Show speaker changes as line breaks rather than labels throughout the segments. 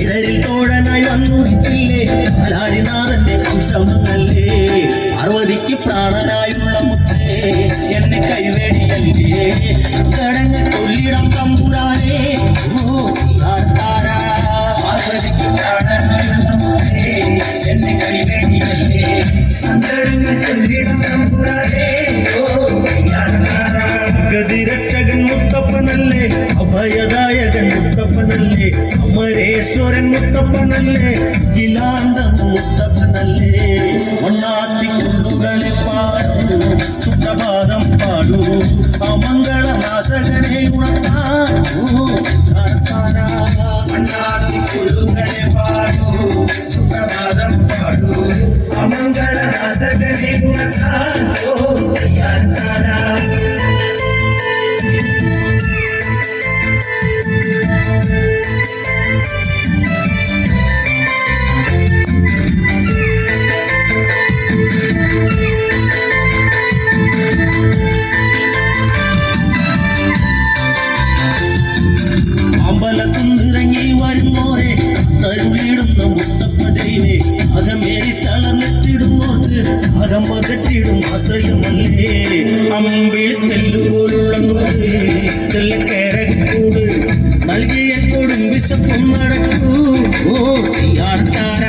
ഇടരിൽ തോഴനായി വന്നുദിച്ചില്ലേ അലാരിനാഥന്റെ വംശമല്ലേ പാർവതിക്ക് പ്രാണനായുള്ള என்னை கைவேடி அங்கே கடங்க சொல்லிடம் தம்புரானே. என்னை கைவேடி அங்கே சந்தடங்க சொல்லிடம் தம்புரானே. கதிரட்சகன் முத்தப்பனல்லே அபயதாயகன் முத்தப்பனல்லே அமரேஸ்வரன் முத்தப்பனல்லே இலாந்த முத்தப்பனல்லே. ஒன்னாத்தி குண்டுகளை பாட்டு కార్మికుడు నడేవాడు సుప్రభాతం పాడు అమంగళ నిన్న അമ്പിളി നെല്ലുപോലുള്ള നൽകിയ കൊടും വിശപ്പും നടക്കൂ ഓ കൊടും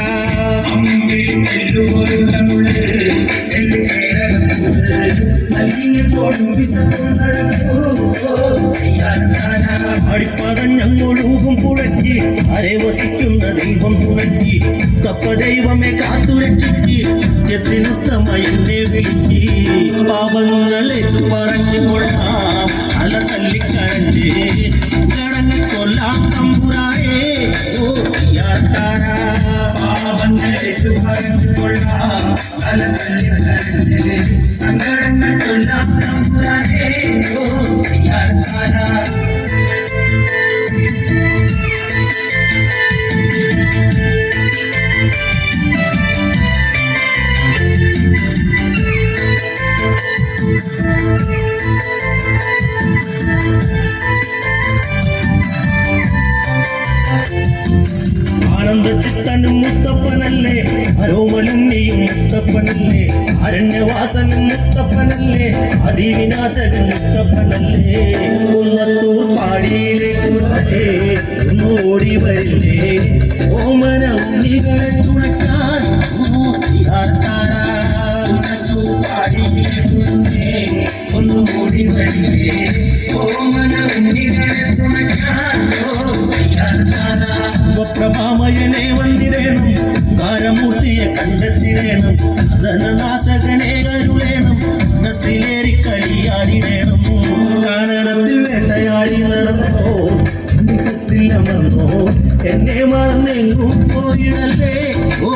അടിപ്പതഞ്ഞങ്ങൊഴുകും പുഴക്കി അരെ വസിക്കുന്ന ദൈവം തുണക്കി തപ്പ ദൈവമേ കാത്തുരക്ഷിക്ക് സത്യത്തിനുത്തമ എന്നെ പാപങ്ങളെ പറഞ്ഞു കൊള്ളാം അല തല്ലിക്കരഞ്ഞ് സങ്കടങ്ങൾ കൊല്ലാം തമ്പുരായേ ഓ യാർക്കാരാ പാപങ്ങളെ പറഞ്ഞു കൊള്ളാം അല തല്ലിക്കരഞ്ഞ് സങ്കടങ്ങൾ കൊല്ലാം ആനന്ദ മുത്തപ്പനല്ലേ അരോമലുണ്ണിയും മുത്തപ്പനല്ലേ അരണ്യവാസനും മുത്തപ്പനല്ലേ അതിവിനാശകൻ മുത്തപ്പനല്ലേ കുന്നത്തൂർ പാടിയിലേക്ക് ഓടി വരില്ലേ ഒന്ന് ഓടി വരില്ലേ ഓമന പ്രഭാമയനെ വന്നിടേണം ഭാരമൂർത്തിയെ കണ്ടെത്തിടേണം ധനനാശകനെ കരുളേണം ബസ്സിലേറി കളിയാടിടേണം. കാനനത്തിൽ വേട്ടയാടി നടന്നോ അമർന്നോ എന്നെ മറന്നെങ്ങും പോയിടല്ലേ? ഓ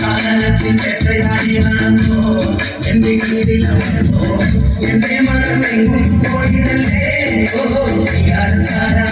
കാനനത്തിൽ വേട്ടയാടി നടന്നോ കീഴിലമർന്നോ എന്നെ മറന്നെങ്ങും പോയിടല്ലേ ഓ ആർക്കാരാ